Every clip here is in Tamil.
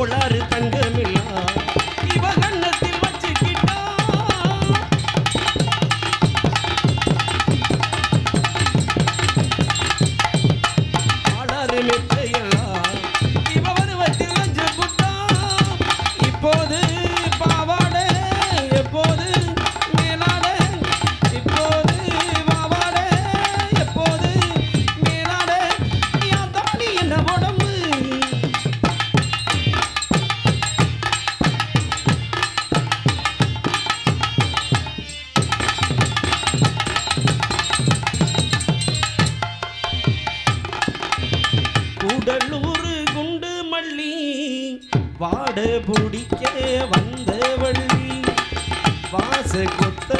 கோளாறு தங்கு வாட பிடிக்க வந்தவள். வள்ளி வாச கொத்த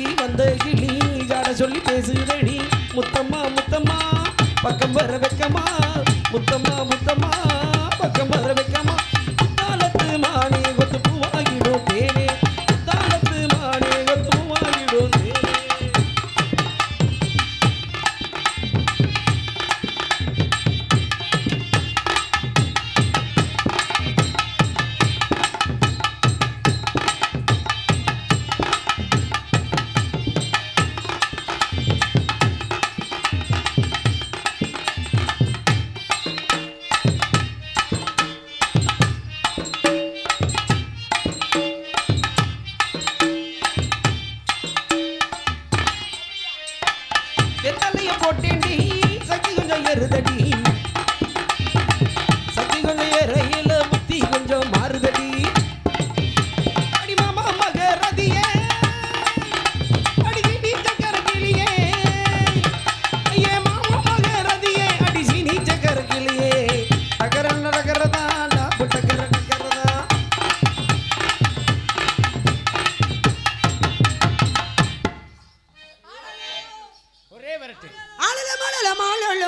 சண்டைக்கு வந்த கிளி ஜாட சொல்லி பேசுகிறடி முத்தம்மா முத்தம்மா பக்கம் வர வெக்கமா? முத்தம்மா முத்தம்மா சக்தி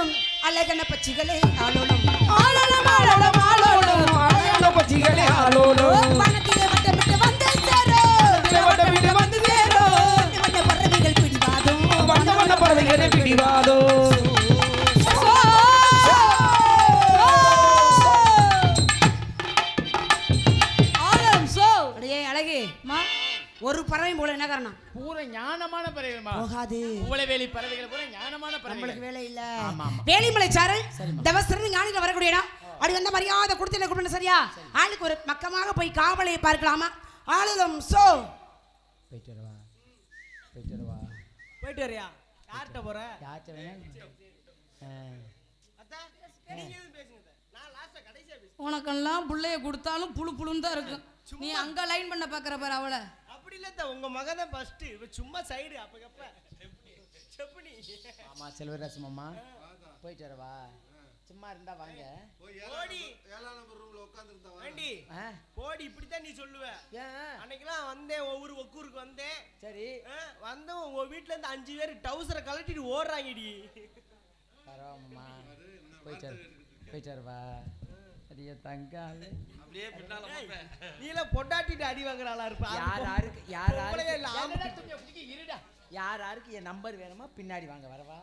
ஆளலம் அழகன பச்சிகளே ஆளலம். ஆளலம் ஆளலம் ஆளலம். அழகான பச்சிகளே ஆளோடும் வனத்திலே ஒரு பறவை போல என்ன காரணம்? பூரா ஞானமான பறவைகள்மா. போகாது. மூளைவேலி பறவைகள் பூரா ஞானமான நம்மளுக்கு பறவைகள் வேலை இல்ல. வேலிமலை சாரல் தவசரன் ஞானிகள் வரக்கூடிய இடம். அப்படி வந்த மரியாதை கொடுத்து கொடுக்கணும் சரியா? ஆளுக்கு ஒரு பக்கமாக போய் காவலை பார்க்கலாமா? ஆளுலம் சோ. போயிட்டு வருவா. போயிட்டு வருவா. போயிட்டு வரியா? யார்கிட்ட போற? யாச்ச வேணா? உனக்கெல்லாம் புள்ளைய கொடுத்தாலும் புழு புழுன்னு தான் இருக்கும். நீ அங்க லைன் பண்ண பாக்குற பாரு அவளை. அப்படி இல்ல அத்தை, உங்க மகன் தான் ஃபர்ஸ்ட் இவ சும்மா சைடு அப்பக்கப்ப செப்பனி. ஆமா செல்வராசு மாமா. போயிட்டு வரவா? சும்மா இருந்தா வாங்க. போடி. வேண்டி ஆ, போடி இப்படித்தான் நீ சொல்லுவ. ஏன்? அன்னைக்கெல்லாம் வந்தேன் ஒவ்வொரு ஒக்கூருக்கு வந்தேன். சரி. ஆ, வந்தவன் உங்க வீட்ல இருந்து அஞ்சு பேர் டவுசரை கழட்டிட்டு ஓடுறாங்கடி. பரவாயில்லம்மா. போயிட்டு போயிட்டு வரவா? அடிய தங்காளு. நீ எல்லாம் பொண்டாட்டிட்டு அடி வாங்குறாளா இருப்ப. யார் யாருக்கு யார். யாருக்கு இருடா. யார் யாருக்கு என் நம்பர் வேணுமா? பின்னாடி வாங்க வரவா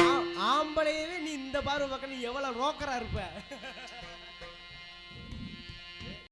ஆ- ஆம்பளையவே நீ இந்த பார்வை பக்கம் நீ எவ்வளவு ரோக்கரா இருப்ப.